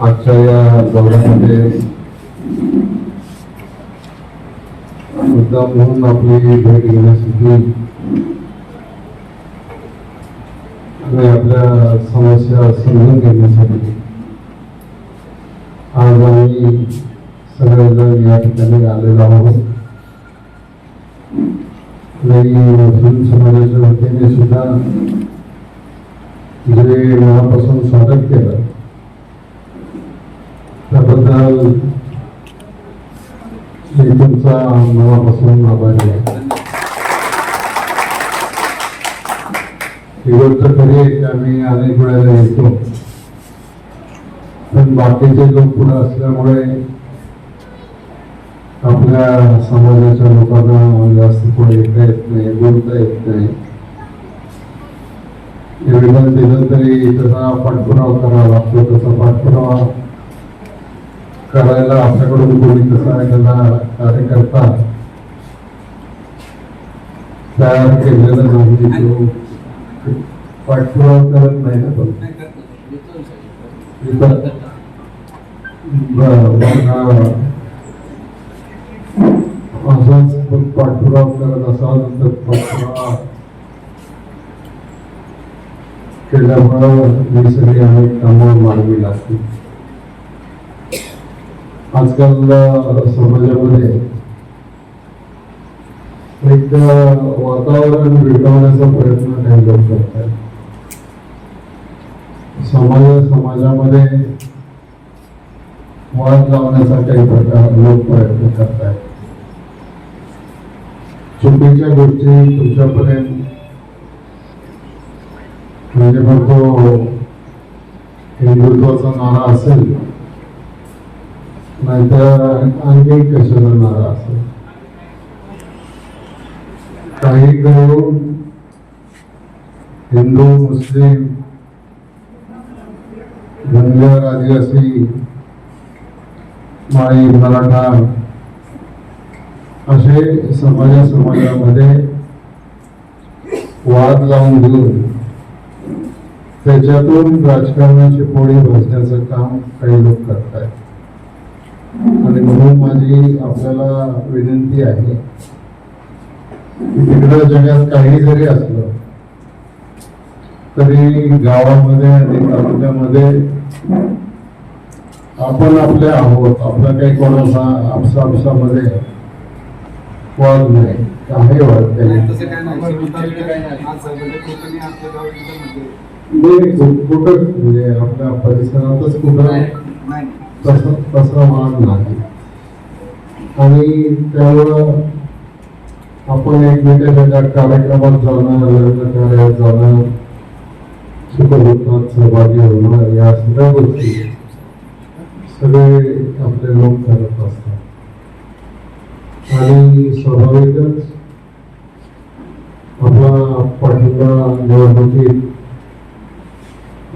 आजच्या या दौऱ्यामध्ये मुद्दा म्हणून आपली भेट घेण्यासाठी आणि आपल्या समस्या समजून घेण्यासाठी आज आम्ही सगळेजण या ठिकाणी आलेलो आहोत. मुस्लिम समाजाच्या वतीने सुद्धा जे मनापासून स्वागत केलं त्याबद्दल मी तुमचा मनापासून आभारी आहे. ही गोष्ट तरी की आम्ही अनेक वेळेला येतो. पण बाकीचे लोक पुढे असल्यामुळे आपल्या समाजाच्या लोकांना जास्त पुढे येता येत नाही बोलता येत नाही. निवेदन दिलं तरी तसा पाठपुरावा करावा लागतो तसा पाठपुरावा करायला आपल्याकडून कोणी तसा एखादा कार्यकर्ता तयार केलेला नाही तो पाठपुरावा करत नाही ना अं, असंच पाठपुरावा करत असाल तर पाठपुरावा केल्यामुळं ही सगळी अनेक कामं मानवी लागतील आजकाल समाजामध्ये एक वातावरण बिघडवण्याचा प्रयत्न काही लोक करतात समाज समाजामध्ये वाद लावण्याचा प्रकार लोक प्रयत्न करतात चुकीच्या गोष्टी तुमच्यापर्यंत म्हणजे मग तो हिंदुत्वाचा नारा असेल नाहीतर आणखी कशाचा नारा असेल? काही करून हिंदू मुस्लिम धनगर आदिवासी माळी मराठा असे समाजा समाजामध्ये वाद लावून घेऊन त्याच्यातून राजकारणाची पोळी भाजण्याचं काम काही लोक करतात आणि म्हणून माझी आपल्याला विनंती आहे की तिकडं जगात काही जरी असलं तरी गावामध्ये आणि तालुक्यामध्ये आपण आपले आहोत. आपला काही कोणाचा आपसा आपसामध्ये वाद नाही. काही वाद नाही. कुठं म्हणजे आपल्या परिसरातच कुठं तसं तसा वाद नाही. आणि त्यामुळं आपण एकमेकांच्या कार्यक्रमात जाणं लग्न कार्यात जाणं सुखदुःखात सहभागी होणं या सगळ्या गोष्टी. सगळे आपले लोक करत असतात. आणि स्वाभाविकच आपला पाठिंबा निवडणुकीत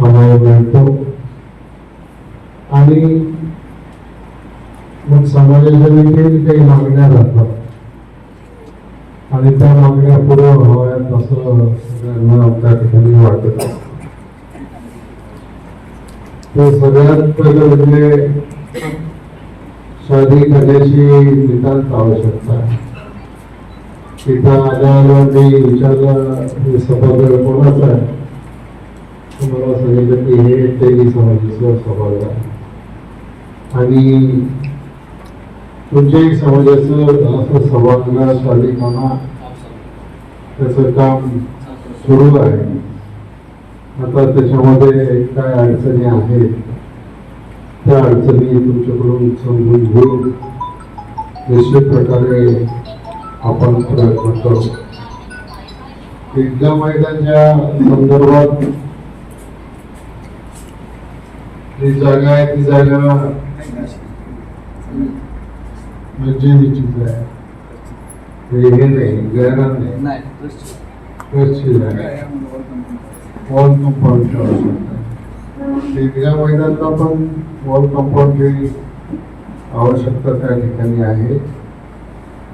आम्हाला मिळतो. आणि मग समाजाच्या देखील काही मागण्या राहतात. आणि त्या मागण्या पुढे हव्यात असं सगळ्यांना त्या ठिकाणी वाटत असतं. ते सगळ्यात पहिलं म्हणजे शादी करण्याची नितांत आवश्यकता. आहे तिथं आल्यावर मी विचारलं हे सभागृह कोणाचं आहे? मला सांगितलं की हे तेली समाजाचं सभागृह आहे. आणि तुमच्याही समाजाचं असं सभागृह शालिकांना त्याचं काम सुरू आहे. आता त्याच्यामध्ये काय अडचणी आहेत? त्या अडचणी तुमच्याकडून समजून घेऊन निश्चित प्रकारे आपण प्रयत्न करू. ईदगा मैदानच्या संदर्भात जी जागा आहे ती जागा मस्जिदीचीच आहे. हे नाही गैरान नाही जागा आहे. वॉल कंपाऊंडची आवश्यकता आहे दीर्घा मैदानला पण वॉल कंपाऊंडची आवश्यकता त्या ठिकाणी आहे.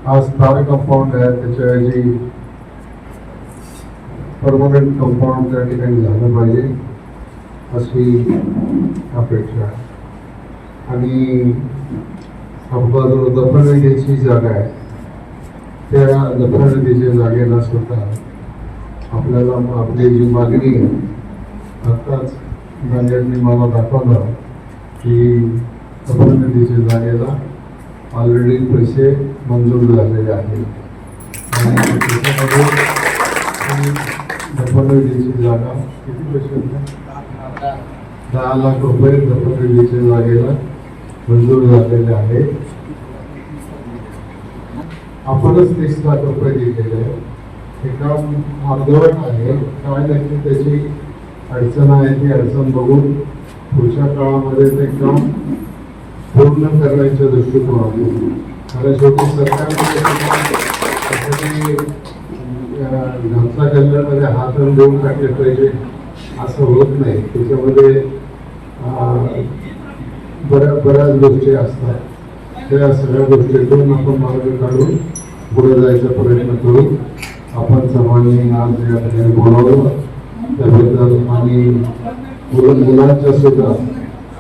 हा स्टार कंपाऊंड आहे. त्याच्याऐवजी परमनंट कंपाऊंड त्या ठिकाणी झालं पाहिजे अशी अपेक्षा आहे. आणि आपला जो दफनविधीची जागा आहे त्या दफनविधीच्या जागेला सुद्धा आपल्याला आपली जी मागणी आहे आत्ताच नांदेडने मला दाखवलं की अपरनिधीच्या जागेला ऑलरेडी पैसे मंजूर झालेले आहेत. आणि त्याच्यामध्ये ही जागा किती पैसे होते? दहा लाख रुपये दफनविधीच्या जागेला मंजूर झालेले आहे आपणच तीस लाख रुपये दिलेले आहेत. एका काम अर्धवट आहे. काय नक्की त्याची अडचण आहे ती अडचण बघून पुढच्या काळामध्ये ते काम पूर्ण करण्याच्या दृष्टिकोनातून. कारण शेवटी सरकारने त्यासाठी, अं, घरचा हात देऊन टाकले पाहिजे असं होत नाही. त्याच्यामध्ये बऱ्या बऱ्याच गोष्टी असतात. त्या सगळ्या गोष्टीतून आपण मार्ग काढून पुढे जायचा प्रयत्न करू. आपण सर्वांनी आज या ठिकाणी बोलावलं त्याबद्दल आणि मुलांच्या सुद्धा